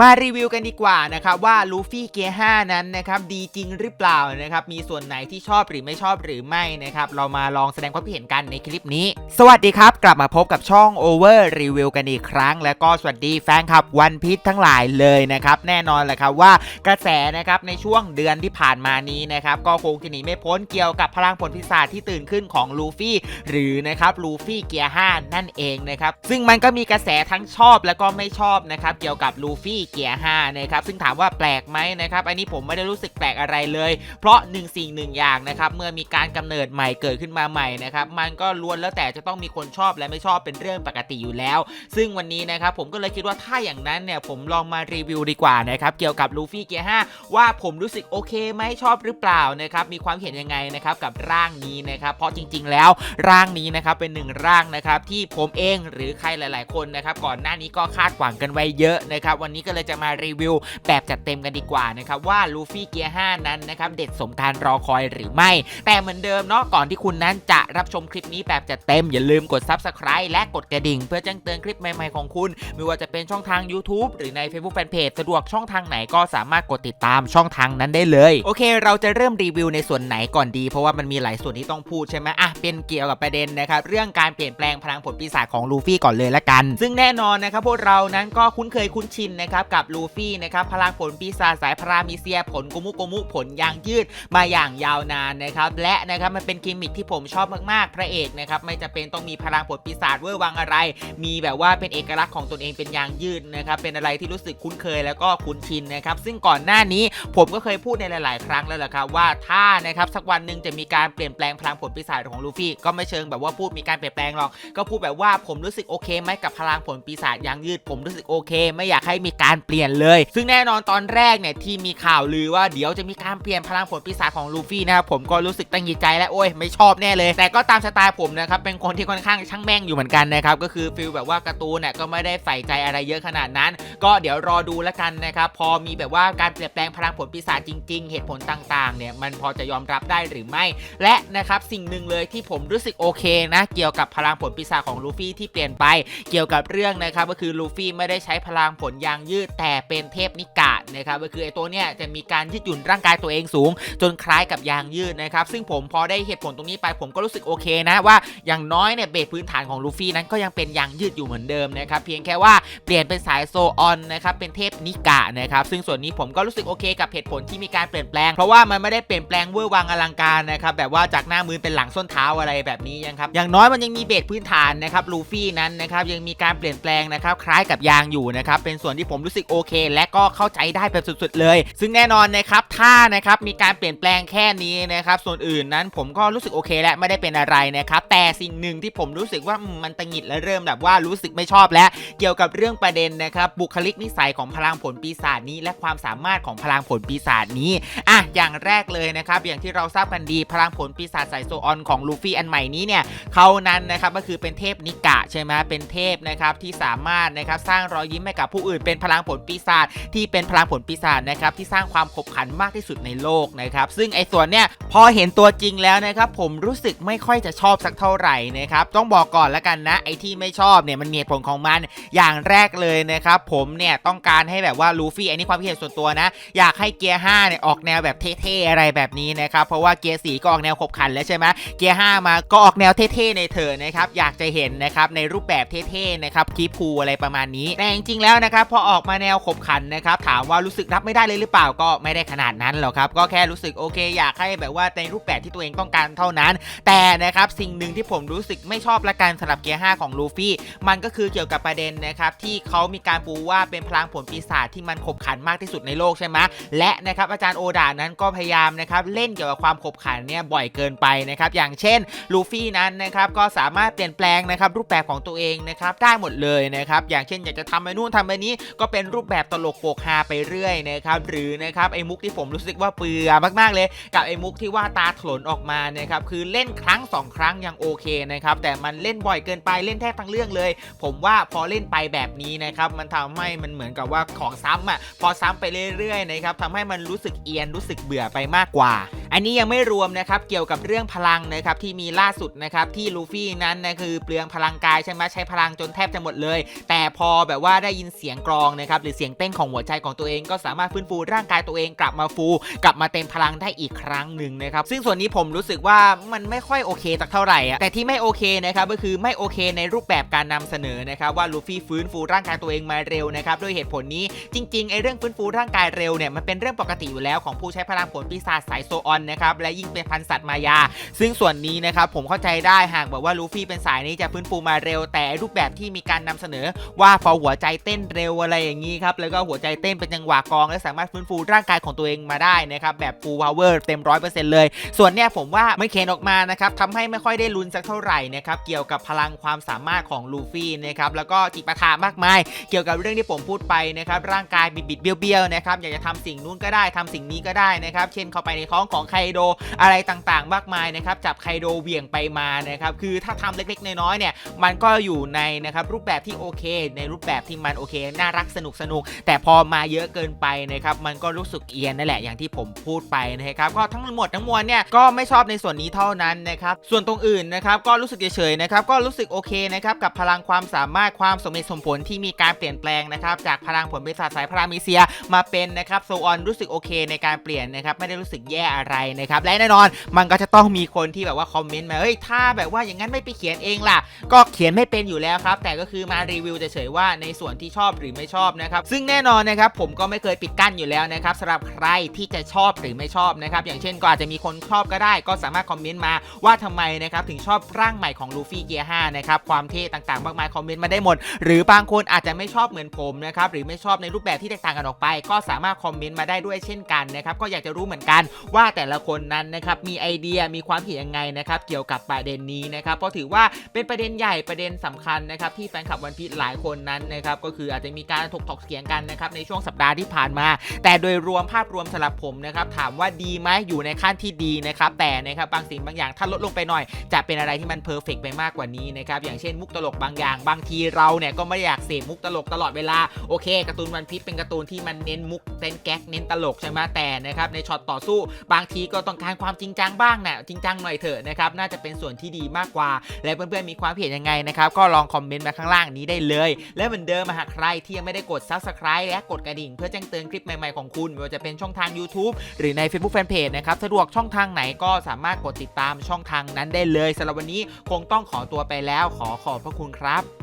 มารีวิวกันดีกว่านะครับว่าลูฟี่เกียร์5นั้นนะครับดีจริงหรือเปล่านะครับมีส่วนไหนที่ชอบหรือไม่ชอบหรือไม่นะครับเรามาลองแสดงความคิดเห็นกันในคลิปนี้ สวัสดีครับ กลับมาพบกับช่อง Over Review กันอีกครั้ง แล้วก็สวัสดีแฟนคลับวันพีชทั้งหลายเลยนะครับแน่นอนแหละครับว่ากระแสนะครับในช่วงเดือนที่ผ่านมานี้นะครับก็คงจะหนีไม่พ้นเกี่ยวกับพลังผลพิศาจที่ตื่นขึ้นของลูฟี่หรือนะครับลูฟี่เกียร์5นั่นเองนะครับซึ่งมันก็มีกระแสทั้งชอบและก็ไม่ชอบนะครับเกี่ยวกับลูฟี่เกียร์5นะครับซึ่งถามว่าแปลกไหมนะครับอันนี้ผมไม่ได้รู้สึกแปลกอะไรเลย เพราะหนึ่งสิ่งหนึ่งอย่างนะครับเมื่อมีการกำเนิดใหม่เกิดขึ้นมาใหม่นะครับมันก็ล้วนแล้วแต่จะต้องมีคนชอบและไม่ชอบเป็นเรื่องปกติอยู่แล้ว ซึ่งวันนี้นะครับผมก็เลยคิดว่าถ้าอย่างนั้นเนี่ยผมลองมารีวิวดีกว่านะครับเกี่ยวกับลูฟี่เกียร์5ว่าผมรู้สึกโอเคไหมชอบหรือเปล่านะครับมีความเห็นยังไงนะครับกับร่างนี้นะครับเพราะจริง ๆ แล้วร่างนี้นะครับเป็นหนึ่งร่างนะครับที่ผมเองหรือใครหลาย ๆ คนนะครับก่อนหน้านี้ก็คาดหวังกันไว้เยอะนะครับวันนี้ก็เลยจะมารีวิวแบบจัดเต็มกันดีกว่านะครับว่าลูฟี่เกียร์ 5 นั้นนะครับเด็ดสมการรอคอยหรือไม่ แต่เหมือนเดิมเนาะก่อนที่คุณนั้นจะรับชมคลิปนี้แบบจัดเต็ม อย่าลืมกด Subscribe และกดกระดิ่ง เพื่อแจ้งเตือนคลิปใหม่ๆของคุณ ไม่ว่าจะเป็นช่องทาง YouTube หรือใน Facebook Fanpage สะดวกช่องทางไหนก็สามารถกดติดตามช่องทางนั้นได้เลย โอเค เราจะเริ่มรีวิวในส่วนไหนก่อนดี เพราะว่ามันมีหลายส่วนที่ต้องพูดใช่ไหมอะเป็นเกี่ยวกับประเด็นนะครับเรื่องการเปลี่ยนแปลงพลังผลปีศาจของลูฟี่ก่อนเลยละกัน ซึ่งแน่นอนนะครับพวกเรานั้นก็คุ้นเคยคุ้นชินนะครับกับลูฟี่นะครับพลังผลปีศาจสายพารามิเซียผลกุมุกุมุผลยางยืดมาอย่างยาวนานนะครับและนะครับมันเป็นกิมมิคที่ผมชอบมากๆ พระเอกนะครับไม่จะเป็นต้องมีพลังผลปีศาจเวอร์วังอะไร มีแบบว่าเป็นเอกลักษณ์ของตนเองเป็นยางยืดนะครับเป็นอะไรที่รู้สึกคุ้นเคยแล้วก็คุ้นชินนะครับซึ่งก่อนหน้านี้ผมก็เคยพูดในหลาย ๆ ครั้งแล้วแหละครับว่าถ้านะครับสักวันหนึ่งจะมีการเปลี่ยนแปลงพลังผลปีศาจของลูฟี่ก็ไม่เชิงแบบว่าพูดมีการเปลี่ยนแปลงหรอกก็พูดแบบว่าผมรู้สึกโอเคไหมกับพลังผลปีศาจยางยืด ผมรู้สึกโอเค ไม่อยากให้มีการเปลี่ยนเลย ซึ่งแน่นอนตอนแรกเนี่ยที่มีข่าวลือว่าเดี๋ยวจะมีการเปลี่ยนพลังผลปีศาจของลูฟี่นะครับผมก็รู้สึกตั้งยีใจและโอ้ยไม่ชอบแน่เลย แต่ก็ตามสไตล์ผมนะครับเป็นคนที่ค่อนข้างช่างแม่งอยู่เหมือนกันนะครับก็คือฟิลแบบว่าการ์ตูนเนี่ยก็ไม่ได้ใส่ใจอะไรเยอะขนาดนั้น ก็เดี๋ยวรอดูแล้วกันนะครับพอมีแบบว่าการเปลี่ยนแปลงพลังผลปีศาจจริง ๆ เหตุผลต่างๆเนี่ยมันพอจะยอมรับได้หรือไม่ และนะครับสิ่งหนึ่งเลยที่ผมรู้สึกโอเคนะ เกี่ยวกับพลังผลปีศาจของลูฟี่ที่เปลี่ยนไป เกี่ยวกับเรื่องนะครับก็คือลูฟี่ไม่ได้ใช้พลังผลยางยืดแต่เป็นเทพนิกะนะครับก็คือไอตัวเนี้ยจะมีการยืดหยุ่นร่างกายตัวเองสูง จนคล้ายกับยางยืดนะครับซึ่งผมพอได้เหตุผลตรงนี้ไปผมก็รู้สึกโอเคนะว่าอย่างน้อยเนี่ยเบสพื้นฐานของลูฟี่นั้นก็ยังเป็นยางยืดอยู่เหมือนเดิมนะครับเพียงแค่ว่าเปลี่ยนเป็นสายโซออนนะครับเป็นเทพนิกะนะครับซึ่งส่วนนี้ผมก็รู้สึกโอเคกับเหตุผลที่มีการเปลี่ยนแปลง เพราะว่ามันไม่ได้เปลี่ยนแปลงเวอร์วังอลังการนะครับแบบว่าจากหน้ามือเป็นหลังส้นเท้าอะไรแบบนี้ยังครับอย่างน้อยมันยังมีเบสพื้นฐานนะครับลูฟี่นั้นนะครับยังมีการเปลี่ยนแปลงนะครับคล้ายกับยางอยู่นะครับเป็นส่วนที่ผมรู้สึกโอเค และก็เข้าใจได้แบบสุดๆเลย ซึ่งแน่นอนนะครับถ้านะครับมีการเปลี่ยนแปลงแค่นี้นะครับส่วนอื่นนั้นผมก็รู้สึกโอเคและไม่ได้เป็นอะไรนะครับแต่สิ่งหนึ่งที่ผมรู้สึกว่ามันตังหิดและเริ่มแบบว่ารู้สึกไม่ชอบแล้วเกี่ยวกับเรื่องประเด็นนะครับบุคลิกนิสัยของพลังผลปีศาจนี้ และความสามารถของพลังผลปีศาจนี้อะอย่างแรกเลยนะครับอย่างที่เราทราบกันดีพลังผลปีศาจสายโซออนของลูฟี่อันใหม่นี้เนี่ยเขานั้นนะครับก็คือเป็นเทพนิกะใช่ไหมเป็นเทพนะครับที่สามารถนะครับสร้างรอยยิ้มให้กับผู้อื่นเป็นพลังังผลปีศาจที่เป็นพลังผลปีศาจนะครับที่สร้างความขบขันมากที่สุดในโลกนะครับซึ่งไอ้ส่วนเนี้ยพอเห็นตัวจริงแล้วนะครับผมรู้สึกไม่ค่อยจะชอบสักเท่าไหร่นะครับต้องบอกก่อนแล้วกันนะไอ้ที่ไม่ชอบเนี่ยมันมีผลของมันอย่างแรกเลยนะครับผมเนี่ยต้องการให้แบบว่าลูฟี่อันนี้ความคิดเห็นส่วนตัวนะ อยากให้เกียร์5เนี่ยออกแนวแบบเท่ๆอะไรแบบนี้นะครับเพราะว่าเกียร์4ก็ออกแนวขบขันแล้วใช่ไหมเกียร์5มาก็ออกแนวเท่ๆในเธอนะครับอยากจะเห็นนะครับในรูปแบบเท่ๆนะครับคีพูอะไรประมาณนี้แต่จริงๆแล้วนะครับพอออกมาแนวขบขันนะครับถามว่ารู้สึกรับไม่ได้เลยหรือเปล่าก็ไม่ได้ขนาดนั้นหรอกครับก็แค่รู้สึกโอเค อยากให้แบบว่าในรูปแบบที่ตัวเองต้องการเท่านั้น แต่นะครับสิ่งหนึ่งที่ผมรู้สึกไม่ชอบละกันสำหรับเกียร์ 5 ของลูฟี่มันก็คือเกี่ยวกับประเด็นนะครับที่เขามีการปูว่าเป็นพลังผลปีศาจที่มันขบขันมากที่สุดในโลกใช่ไหมและนะครับอาจารย์โอดานั้นก็พยายามนะครับเล่นเกี่ยวกับความขบขันเนี่ยบ่อยเกินไปนะครับอย่างเช่นลูฟี่นั้นนะครับก็สามารถเปลี่ยนแปลงนะครับรูปแบบของตัวเองนะครับได้หมดเลยนะครับอย่างเช่นอยากจะทำไปนู่นทำไปนี้ก็เป็นรูปแบบตลกโปกฮาไปเรื่อยนะครับหรือนะครับไอ้มุกที่ผมรู้สึกว่าเบื่อมากๆเลย กับไอ้มุกที่ว่าตาถลนออกมานะครับคือเล่นครั้งสองครั้งยังโอเคนะครับแต่มันเล่นบ่อยเกินไปเล่นแทบทั้งเรื่องเลย ผมว่าพอเล่นไปแบบนี้นะครับมันทำให้มันเหมือนกับว่าของซ้ำอะพอซ้ำไปเรื่อยๆนะครับทำให้มันรู้สึกเอียนรู้สึกเบื่อไปมากกว่า อันนี้ยังไม่รวมนะครับเกี่ยวกับเรื่องพลังนะครับที่มีล่าสุดนะครับที่ลูฟี่นั้นนะคือเปลืองพลังกายใช่ไหมใช้พลังจนแทบจะหมดเลย แต่พอแบบว่าได้ยินเสียงกรองนะนะครับหรือเสียงเต้นของหัวใจของตัวเองก็สามารถฟื้นฟูร่างกายตัวเองกลับมาฟู กลับมาเต็มพลังได้อีกครั้งหนึ่งนะครับซึ่งส่วนนี้ผมรู้สึกว่ามันไม่ค่อยโอเคสักเท่าไหร่อะแต่ที่ไม่โอเคนะครับก็คือไม่โอเคในรูปแบบการนำเสนอนะครับว่าลูฟี่ฟื้นฟูร่างกายตัวเองมาเร็วนะครับด้วยเหตุผลนี้จริงๆไอ้เรื่องฟื้นฟูร่างกายเร็วเนี่ยมันเป็นเรื่องปกติอยู่แล้วของผู้ใช้พลังผลปีศาจสายโซออนนะครับและยิ่งเป็นพันสัตว์มายา ซึ่งส่วนนี้นะครับผมเข้าใจได้หากบอกว่าลูฟี่เป็นสายนี้จะฟื้นฟูมาเร็ว แต่รูปแบบที่มีการนำเสนอว่าพอหัวใจเต้นเร็วอะไรอย่างนี้ครับ แล้วก็หัวใจเต้นเป็นจังหวะกอง และสามารถฟื้นฟูร่างกายของตัวเองมาได้นะครับ แบบ full power เต็มร้อยเปอร์เซ็นต์เลย ส่วนเนี้ยผมว่าไม่เคนออกมานะครับทำให้ไม่ค่อยได้ลุ้นสักเท่าไหร่นะครับ เกี่ยวกับพลังความสามารถของลูฟี่นะครับ แล้วก็จิปาถามากมาย เกี่ยวกับเรื่องที่ผมพูดไปนะครับ ร่างกายบิดๆเบี้ยวๆนะครับ อยากจะทำสิ่งนู้นก็ได้ทำสิ่งนี้ก็ได้นะครับ เช่นเข้าไปในท้องของไคโดอะไรต่างๆ มากมายนะครับ จับไคโดเหวี่ยงไปมานะครับ คือถ้าทำเล็กๆ น้อยๆ เนี่ย มันก็อยู่ในนะครับรูปแบบที่โอเค ในรูปแบบที่มันโอเค น่ารักสนุกสนุกแต่พอมาเยอะเกินไปนะครับมันก็รู้สึกเอียนนั่นแหละอย่างที่ผมพูดไปนะครับก็ทั้งหมดทั้งมวลเนี่ยก็ไม่ชอบในส่วนนี้เท่านั้นนะครับส่วนตรงอื่นนะครับก็รู้สึกเฉยๆนะครับก็รู้สึกโอเคนะครับกับพลังความสามารถความสมเหตุสมผลที่มีการเปลี่ยนแปลงนะครับจากพลังผลปีศาจสายพรามิเซียมาเป็นนะครับโซออนรู้สึกโอเคในการเปลี่ยนนะครับไม่ได้รู้สึกแย่อะไรนะครับและแน่นอนมันก็จะต้องมีคนที่แบบว่าคอมเมนต์มาเฮ้ยถ้าแบบว่าอย่างนั้นไม่ไปเขียนเองล่ะ ก็เขียนไม่เป็นอยู่แล้วครับ แต่ก็คือมารีวิวเฉยๆว่าในส่วนที่ชอบหรือไม่ชอบนะครับ ซึ่งแน่นอนนะครับผมก็ไม่เคยปิดกั้นอยู่แล้วนะครับสำหรับใครที่จะชอบหรือไม่ชอบนะครับ อย่างเช่นก็อาจจะมีคนชอบก็ได้ ก็สามารถคอมเมนต์มาว่าทำไมนะครับถึงชอบร่างใหม่ของลูฟี่เกียร์5นะครับความเท่ต่างๆ มากมายคอมเมนต์มาได้หมด หรือบางคนอาจจะไม่ชอบเหมือนผมนะครับหรือไม่ชอบในรูปแบบที่แตกต่างกันออกไป ก็สามารถคอมเมนต์มาได้ด้วยเช่นกันนะครับก็อยากจะรู้เหมือนกันว่าแต่ละคนนั้นนะครับมีไอเดียมีความเห็นยังไงนะครับเกี่ยวกับประเด็นนี้นะครับเพราะถือว่าเป็นประเด็นใหญ่ประเด็นสำคัญนะครับที่แฟนคลับวันพีชหลายคนนั้นนะครับก็คืออาจจะมีการถกถกเถียงกันนะครับในช่วงสัปดาห์ที่ผ่านมา แต่โดยรวมภาพรวมสำหรับผมนะครับถามว่าดีไหมอยู่ในขั้นที่ดีนะครับแต่นะครับบางสิ่งบางอย่างถ้าลดลงไปหน่อย จะเป็นอะไรที่มันเพอร์เฟกไปมากกว่านี้นะครับอย่างเช่นมุกตลกบางอย่าง บางทีเราเนี่ยก็ไม่อยากเสพมุกตลกตลอดเวลาโอเคการ์ตูนวันพีชเป็นการ์ตูนที่มันเน้นมุกเน้นแก๊กเน้นตลกใช่ไหมแต่นะครับในช็อตต่อสู้ บางทีก็ต้องการความจริงจังบ้างนะจริงจังหน่อยเถอะนะครับน่าจะเป็นส่วนที่ดีมากกว่า และเพื่อนๆมีความเห็นยังไงนะครับก็ลองคอมเมนต์มาข้างล่างนี้ได้เลย และเหมือนเดิมหากใครที่ยังไม่ได้กด subscribe และกดกระดิ่ง เพื่อแจ้งเตือนคลิปใหม่ๆของคุณไม่ว่าจะเป็นช่องทาง YouTube หรือใน Facebook Fanpage นะครับสะดวกช่องทางไหนก็สามารถกดติดตามช่องทางนั้นได้เลยสำหรับวันนี้คงต้องขอตัวไปแล้วขอขอบพระคุณครับ